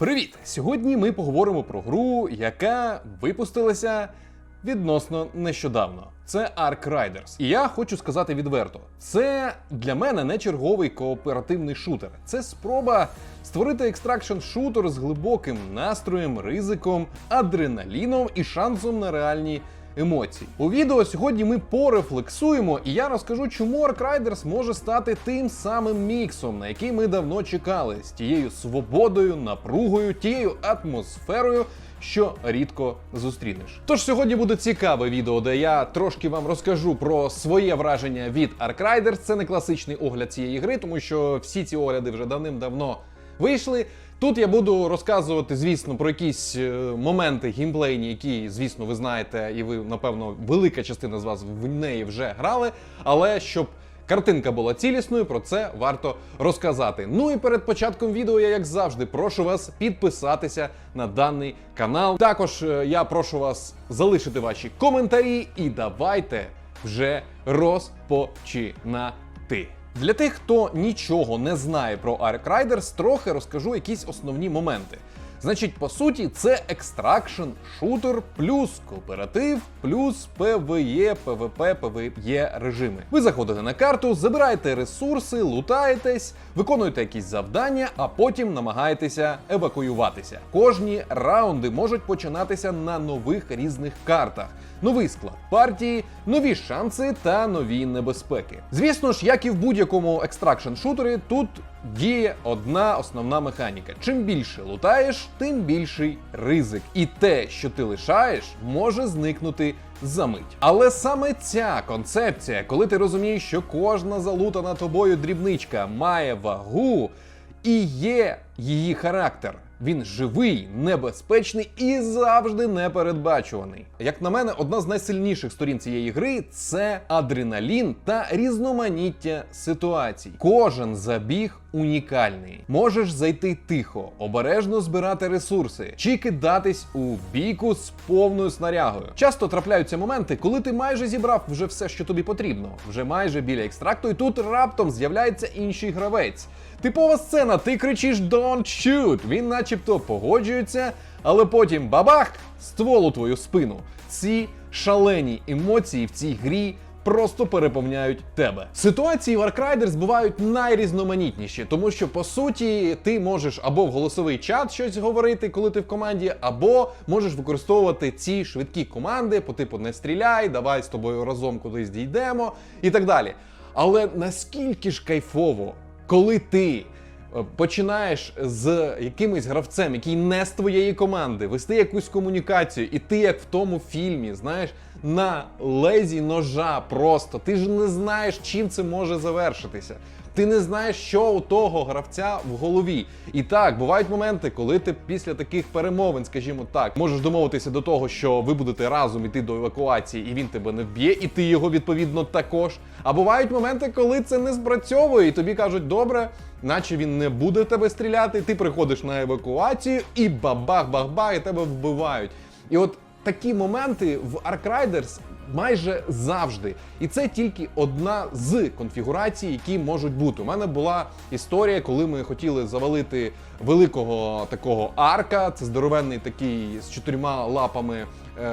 Привіт! Сьогодні ми поговоримо про гру, яка випустилася відносно нещодавно. Це Ark Riders. І я хочу сказати відверто: це для мене не черговий кооперативний шутер. Це спроба створити екстракшн шутер з глибоким настроєм, ризиком, адреналіном і шансом на реальні. Емоцій у відео сьогодні ми порефлексуємо, і я розкажу, чому Ark Riders може стати тим самим міксом, на який ми давно чекали, з тією свободою, напругою, тією атмосферою, що рідко зустрінеш. Тож сьогодні буде цікаве відео, де я трошки вам розкажу про своє враження від Ark Riders. Це не класичний огляд цієї гри, тому що всі ці огляди вже давним-давно вийшли. Тут я буду розказувати, звісно, про якісь е, моменти геймплейні, які, звісно, ви знаєте, і ви, напевно, велика частина з вас в неї вже грали. Але щоб картинка була цілісною, про це варто розказати. Ну і перед початком відео я, як завжди, прошу вас підписатися на даний канал. Також е, я прошу вас залишити ваші коментарі і давайте вже розпочинати. Для тих, хто нічого не знає про Ark Riders, трохи розкажу якісь основні моменти. Значить, по суті, це екстракшн, шутер, плюс кооператив, плюс PvE, PvP, PvE режими. Ви заходите на карту, забираєте ресурси, лутаєтесь, виконуєте якісь завдання, а потім намагаєтеся евакуюватися. Кожні раунди можуть починатися на нових різних картах. Новий склад партії, нові шанси та нові небезпеки. Звісно ж, як і в будь-якому екстракшн шутері, тут діє одна основна механіка: чим більше лутаєш, тим більший ризик. І те, що ти лишаєш, може зникнути за мить. Але саме ця концепція, коли ти розумієш, що кожна залутана тобою дрібничка має вагу і є її характер. Він живий, небезпечний і завжди непередбачуваний. Як на мене, одна з найсильніших сторін цієї гри це адреналін та різноманіття ситуацій. Кожен забіг унікальний. Можеш зайти тихо, обережно збирати ресурси чи кидатись у бійку з повною снарягою. Часто трапляються моменти, коли ти майже зібрав вже все, що тобі потрібно, вже майже біля екстракту, і тут раптом з'являється інший гравець. Типова сцена, ти кричиш «Don't shoot!» Він начебто погоджується, але потім бабах! ствол у твою спину. Ці шалені емоції в цій грі просто переповняють тебе. Ситуації в Ark Riders бувають найрізноманітніші, тому що по суті ти можеш або в голосовий чат щось говорити, коли ти в команді, або можеш використовувати ці швидкі команди по типу не стріляй, давай з тобою разом кудись дійдемо і так далі. Але наскільки ж кайфово, коли ти е, починаєш з якимось гравцем, який не з твоєї команди, вести якусь комунікацію, і ти, як в тому фільмі, знаєш, на лезі ножа просто. Ти ж не знаєш, чим це може завершитися. Ти не знаєш, що у того гравця в голові. І так, бувають моменти, коли ти після таких перемовин, скажімо так, можеш домовитися до того, що ви будете разом іти до евакуації, і він тебе не вб'є, і ти його відповідно також. А бувають моменти, коли це не спрацьовує, і тобі кажуть, добре, наче він не буде в тебе стріляти. Ти приходиш на евакуацію, і бабах-бах-бах, і тебе вбивають. І от такі моменти в Ark Riders майже завжди. І це тільки одна з конфігурацій, які можуть бути. У мене була історія, коли ми хотіли завалити великого такого арка. Це здоровенний такий з чотирма лапами е,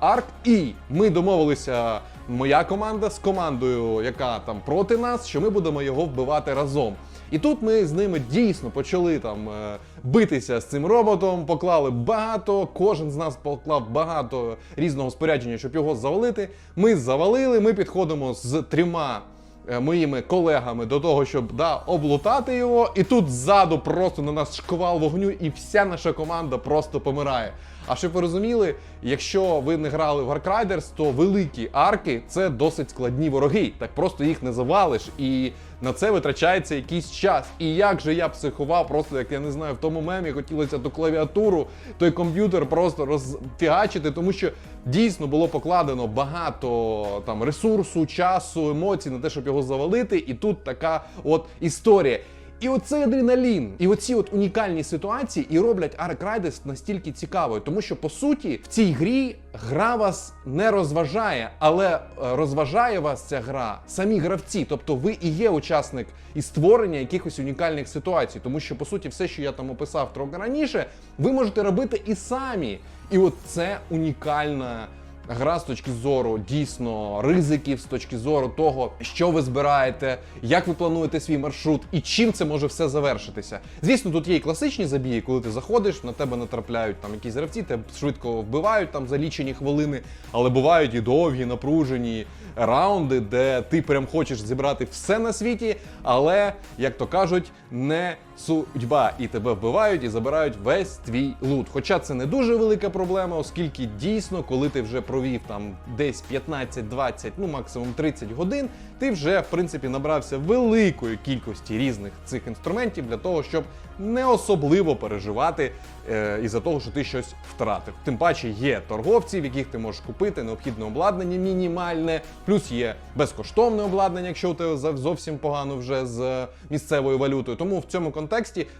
арк. І ми домовилися, моя команда з командою, яка там проти нас, що ми будемо його вбивати разом. І тут ми з ними дійсно почали там е, битися з цим роботом, поклали багато, кожен з нас поклав багато різного спорядження, щоб його завалити. Ми завалили, ми підходимо з трьома е, моїми колегами до того, щоб да, облутати його. І тут ззаду просто на нас шквал вогню, і вся наша команда просто помирає. А щоб ви розуміли, якщо ви не грали в Ark то великі арки це досить складні вороги. Так просто їх не завалиш, і на це витрачається якийсь час. І як же я психував, просто як я не знаю, в тому мемі хотілося ту клавіатуру, той комп'ютер просто розфігачити, тому що дійсно було покладено багато там ресурсу, часу, емоцій на те, щоб його завалити. І тут така от історія. І оцей адреналін, і оці от унікальні ситуації і роблять Ark Riders настільки цікавою, тому що по суті в цій грі гра вас не розважає, але е, розважає вас ця гра самі гравці. Тобто ви і є учасник і створення якихось унікальних ситуацій, тому що по суті все, що я там описав трохи раніше, ви можете робити і самі. І от це унікальна. Гра з точки зору дійсно ризиків, з точки зору того, що ви збираєте, як ви плануєте свій маршрут і чим це може все завершитися. Звісно, тут є і класичні забії, коли ти заходиш, на тебе натрапляють там якісь гравці, тебе швидко вбивають там за лічені хвилини, але бувають і довгі, напружені раунди, де ти прям хочеш зібрати все на світі, але, як то кажуть, не судьба. І тебе вбивають і забирають весь твій лут. Хоча це не дуже велика проблема, оскільки дійсно, коли ти вже провів там десь 15-20, ну максимум 30 годин, ти вже в принципі набрався великої кількості різних цих інструментів для того, щоб не особливо переживати е, із-за того, що ти щось втратив. Тим паче є торговці, в яких ти можеш купити необхідне обладнання мінімальне, плюс є безкоштовне обладнання, якщо у тебе зовсім погано вже з місцевою валютою. Тому в цьому контексті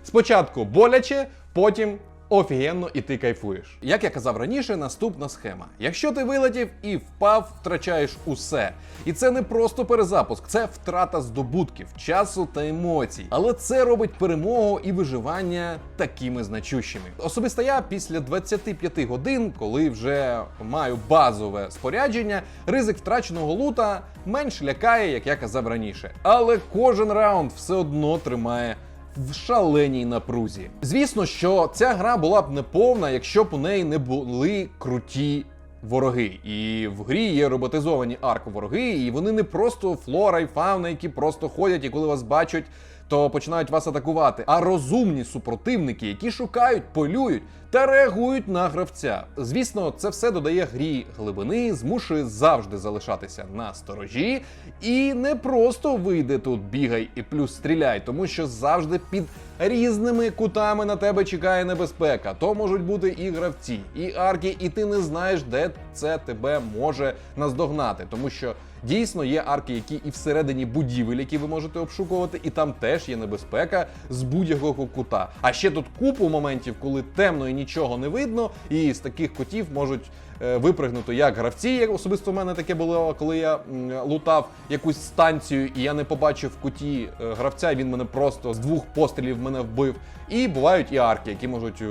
спочатку боляче, потім. Офігенно, і ти кайфуєш. Як я казав раніше, наступна схема. Якщо ти вилетів і впав, втрачаєш усе. І це не просто перезапуск, це втрата здобутків, часу та емоцій. Але це робить перемогу і виживання такими значущими. Особисто я після 25 годин, коли вже маю базове спорядження, ризик втраченого лута менш лякає, як я казав раніше. Але кожен раунд все одно тримає в шаленій напрузі. Звісно, що ця гра була б неповна, якщо б у неї не були круті. Вороги, і в грі є роботизовані арк-вороги, і вони не просто флора і фауна, які просто ходять, і коли вас бачать, то починають вас атакувати, а розумні супротивники, які шукають, полюють та реагують на гравця. Звісно, це все додає грі глибини, змушує завжди залишатися на сторожі, і не просто вийде тут бігай і плюс стріляй, тому що завжди під різними кутами на тебе чекає небезпека. То можуть бути і гравці, і арки, і ти не знаєш, де це тебе може наздогнати, тому що. Дійсно, є арки, які і всередині будівель, які ви можете обшукувати, і там теж є небезпека з будь-якого кута. А ще тут купу моментів, коли темно і нічого не видно, і з таких кутів можуть е, випригнути як гравці. Як особисто в мене таке було, коли я лутав якусь станцію, і я не побачив в куті е, гравця, він мене просто з двох пострілів мене вбив. І бувають і арки, які можуть е,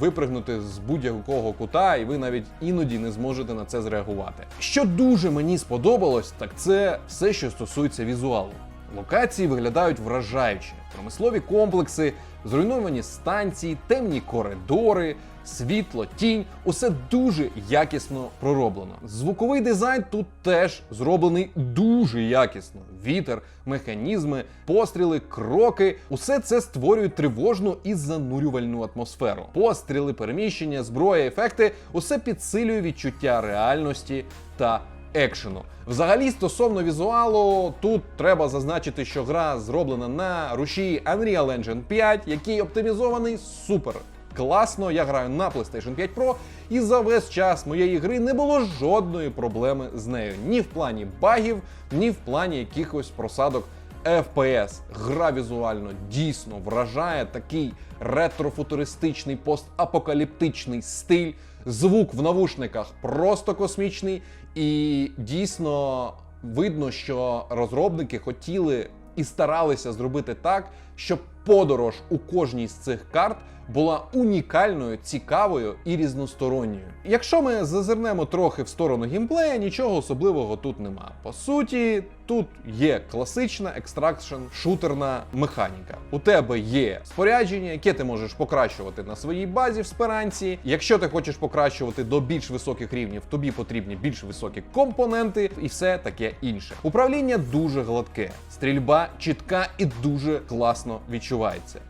випригнути з будь-якого кута, і ви навіть іноді не зможете на це зреагувати. Що дуже мені сподобалось, так це все, що стосується візуалу. Локації виглядають вражаюче. Промислові комплекси, зруйновані станції, темні коридори, світло, тінь усе дуже якісно пророблено. Звуковий дизайн тут теж зроблений дуже якісно. Вітер, механізми, постріли, кроки усе це створює тривожну і занурювальну атмосферу. Постріли, переміщення, зброя, ефекти усе підсилює відчуття реальності та екшену. Взагалі, стосовно візуалу, тут треба зазначити, що гра зроблена на руші Unreal Engine 5, який оптимізований супер. Класно, я граю на PlayStation 5 Pro, і за весь час моєї гри не було жодної проблеми з нею. Ні в плані багів, ні в плані якихось просадок FPS. Гра візуально дійсно вражає такий ретрофутуристичний постапокаліптичний стиль. Звук в навушниках просто космічний, і дійсно видно, що розробники хотіли і старалися зробити так, щоб подорож у кожній з цих карт була унікальною, цікавою і різносторонньою. Якщо ми зазирнемо трохи в сторону геймплея, нічого особливого тут нема. По суті, тут є класична екстракшн шутерна механіка. У тебе є спорядження, яке ти можеш покращувати на своїй базі в спиранці. Якщо ти хочеш покращувати до більш високих рівнів, тобі потрібні більш високі компоненти і все таке інше. Управління дуже гладке, стрільба чітка і дуже класно відчувається.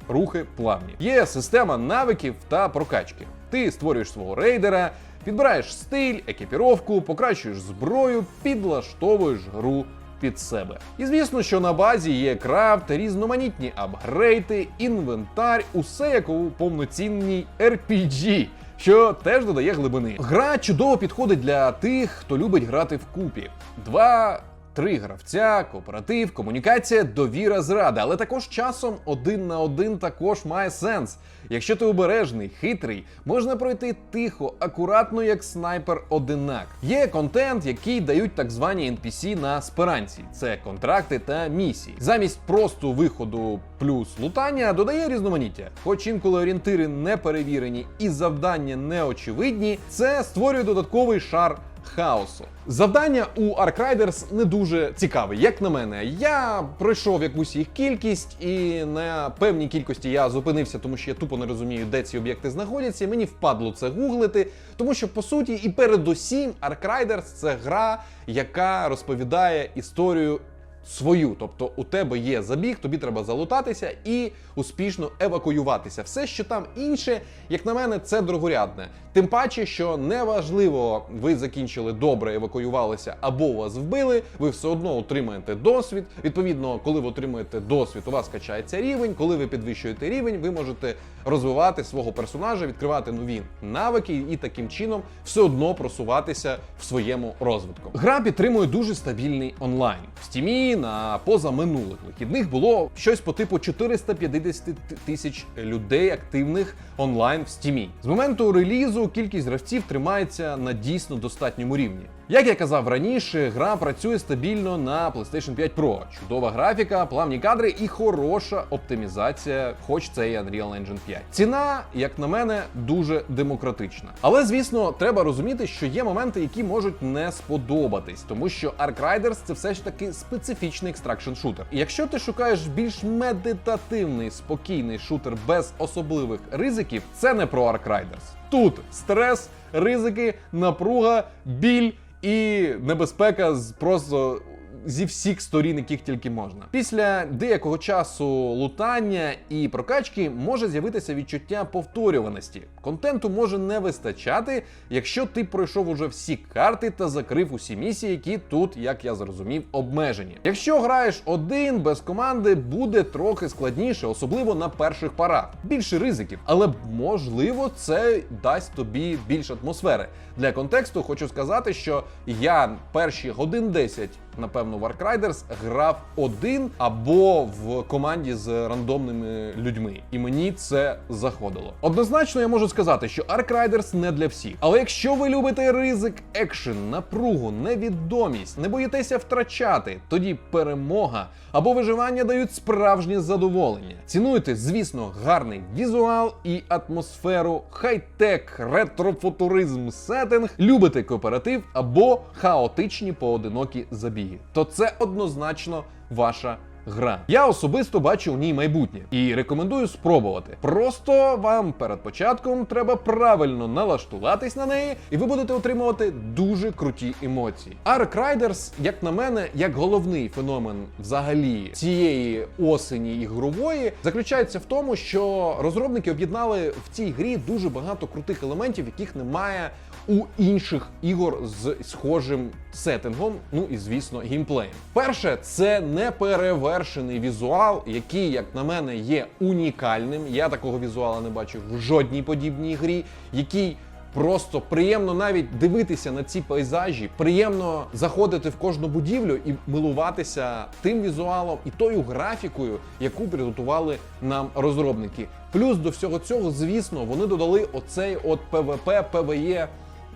Рухи плавні. Є система навиків та прокачки. Ти створюєш свого рейдера. Підбираєш стиль, екіпіровку, покращуєш зброю, підлаштовуєш гру під себе. І звісно, що на базі є крафт, різноманітні апгрейди, інвентар, усе як у повноцінній RPG. Що теж додає глибини. Гра чудово підходить для тих, хто любить грати вкупі. Два Три гравця, кооператив, комунікація, довіра, зрада. Але також часом один на один також має сенс. Якщо ти обережний, хитрий, можна пройти тихо, акуратно, як снайпер одинак. Є контент, який дають так звані NPC на спиранці. Це контракти та місії. Замість просто виходу плюс лутання додає різноманіття. Хоч інколи орієнтири не перевірені і завдання неочевидні, це створює додатковий шар хаосу. Завдання у Ark Riders не дуже цікаве, як на мене. Я пройшов якусь їх кількість, і на певній кількості я зупинився, тому що я тупо не розумію, де ці об'єкти знаходяться. Мені впадло це гуглити, тому що по суті і передусім Ark Riders — це гра, яка розповідає історію. Свою, тобто у тебе є забіг, тобі треба залутатися і успішно евакуюватися. Все, що там інше, як на мене, це другорядне. Тим паче, що неважливо, ви закінчили добре, евакуювалися або вас вбили, ви все одно отримаєте досвід. Відповідно, коли ви отримуєте досвід, у вас качається рівень. Коли ви підвищуєте рівень, ви можете розвивати свого персонажа, відкривати нові навики і таким чином все одно просуватися в своєму розвитку. Гра підтримує дуже стабільний онлайн. В стімі на позаминулих вихідних було щось по типу 450 тисяч людей активних онлайн в стімі. З моменту релізу кількість гравців тримається на дійсно достатньому рівні. Як я казав раніше, гра працює стабільно на PlayStation 5 Pro. Чудова графіка, плавні кадри і хороша оптимізація, хоч це і Unreal Engine 5. Ціна, як на мене, дуже демократична. Але звісно, треба розуміти, що є моменти, які можуть не сподобатись, тому що Ark Riders це все ж таки специфічний екстракшн шутер. І якщо ти шукаєш більш медитативний, спокійний шутер без особливих ризиків, це не про Ark Riders. Тут стрес, ризики, напруга, біль і небезпека з просто. Зі всіх сторін, яких тільки можна. Після деякого часу лутання і прокачки може з'явитися відчуття повторюваності. Контенту може не вистачати, якщо ти пройшов уже всі карти та закрив усі місії, які тут, як я зрозумів, обмежені. Якщо граєш один без команди, буде трохи складніше, особливо на перших парах. Більше ризиків, але можливо це дасть тобі більше атмосфери. Для контексту хочу сказати, що я перші годин 10 напевно, в Ark Riders грав один або в команді з рандомними людьми, і мені це заходило. Однозначно, я можу сказати, що Ark Riders не для всіх. Але якщо ви любите ризик, екшен, напругу, невідомість, не боїтеся втрачати, тоді перемога або виживання дають справжнє задоволення. Цінуйте, звісно, гарний візуал і атмосферу, хай-тек, ретрофутуризм, сеттинг, любите кооператив або хаотичні поодинокі забіги, то це однозначно ваша. Гра. Я особисто бачу в ній майбутнє і рекомендую спробувати. Просто вам перед початком треба правильно налаштуватись на неї, і ви будете отримувати дуже круті емоції. Ark Riders, як на мене, як головний феномен взагалі цієї осені ігрової, заключається в тому, що розробники об'єднали в цій грі дуже багато крутих елементів, яких немає у інших ігор з схожим сеттингом, ну і звісно, геймплеєм. Перше, це неперевершений візуал, який, як на мене, є унікальним. Я такого візуала не бачив в жодній подібній грі, який. Просто приємно навіть дивитися на ці пейзажі, приємно заходити в кожну будівлю і милуватися тим візуалом і тою графікою, яку підготували нам розробники. Плюс до всього цього, звісно, вони додали оцей от PvP, PvE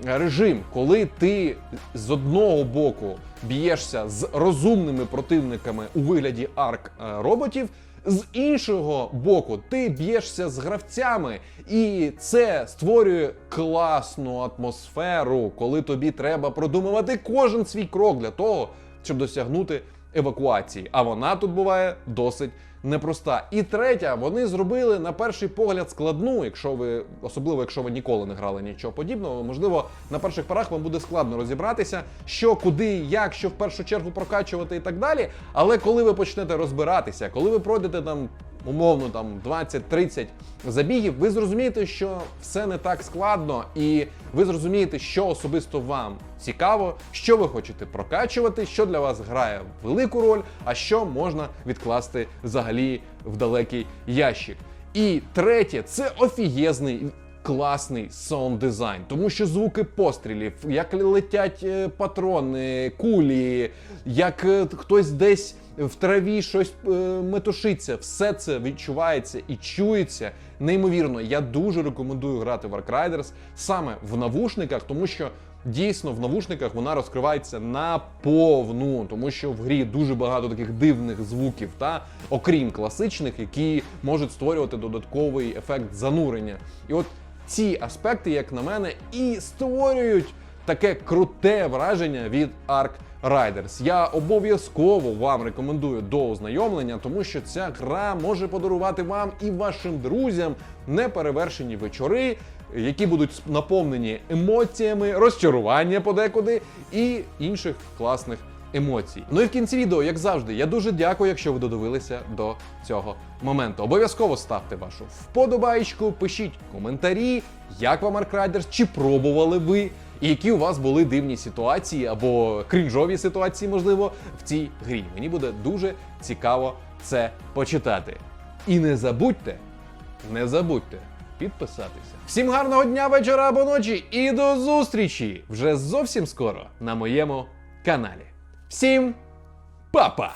режим, коли ти з одного боку б'єшся з розумними противниками у вигляді арк е, роботів. З іншого боку, ти б'єшся з гравцями, і це створює класну атмосферу, коли тобі треба продумувати кожен свій крок для того, щоб досягнути евакуації. А вона тут буває досить непроста. І третя, вони зробили на перший погляд складну, якщо ви, особливо якщо ви ніколи не грали нічого подібного, можливо, на перших порах вам буде складно розібратися, що, куди, як, що в першу чергу прокачувати і так далі. Але коли ви почнете розбиратися, коли ви пройдете там. Умовно, там 20-30 забігів, ви зрозумієте, що все не так складно, і ви зрозумієте, що особисто вам цікаво, що ви хочете прокачувати, що для вас грає велику роль, а що можна відкласти взагалі в далекий ящик. І третє, це офігезний класний саунд дизайн, тому що звуки пострілів, як летять е, патрони, кулі, як е, хтось десь в траві щось е, метушиться, все це відчувається і чується неймовірно. Я дуже рекомендую грати в Ark Riders саме в навушниках, тому що. Дійсно, в навушниках вона розкривається на повну, тому що в грі дуже багато таких дивних звуків, та окрім класичних, які можуть створювати додатковий ефект занурення. І от ці аспекти, як на мене, і створюють таке круте враження від Ark Riders. Я обов'язково вам рекомендую до ознайомлення, тому що ця гра може подарувати вам і вашим друзям неперевершені вечори, які будуть наповнені емоціями, розчарування подекуди і інших класних емоцій. Ну і в кінці відео, як завжди, я дуже дякую, якщо ви додивилися до цього моменту. Обов'язково ставте вашу вподобайку, пишіть коментарі, як вам Riders, чи пробували ви. І які у вас були дивні ситуації або крінжові ситуації, можливо, в цій грі. Мені буде дуже цікаво це почитати. І не забудьте, не забудьте підписатися. Всім гарного дня, вечора або ночі і до зустрічі вже зовсім скоро на моєму каналі. Всім па-па!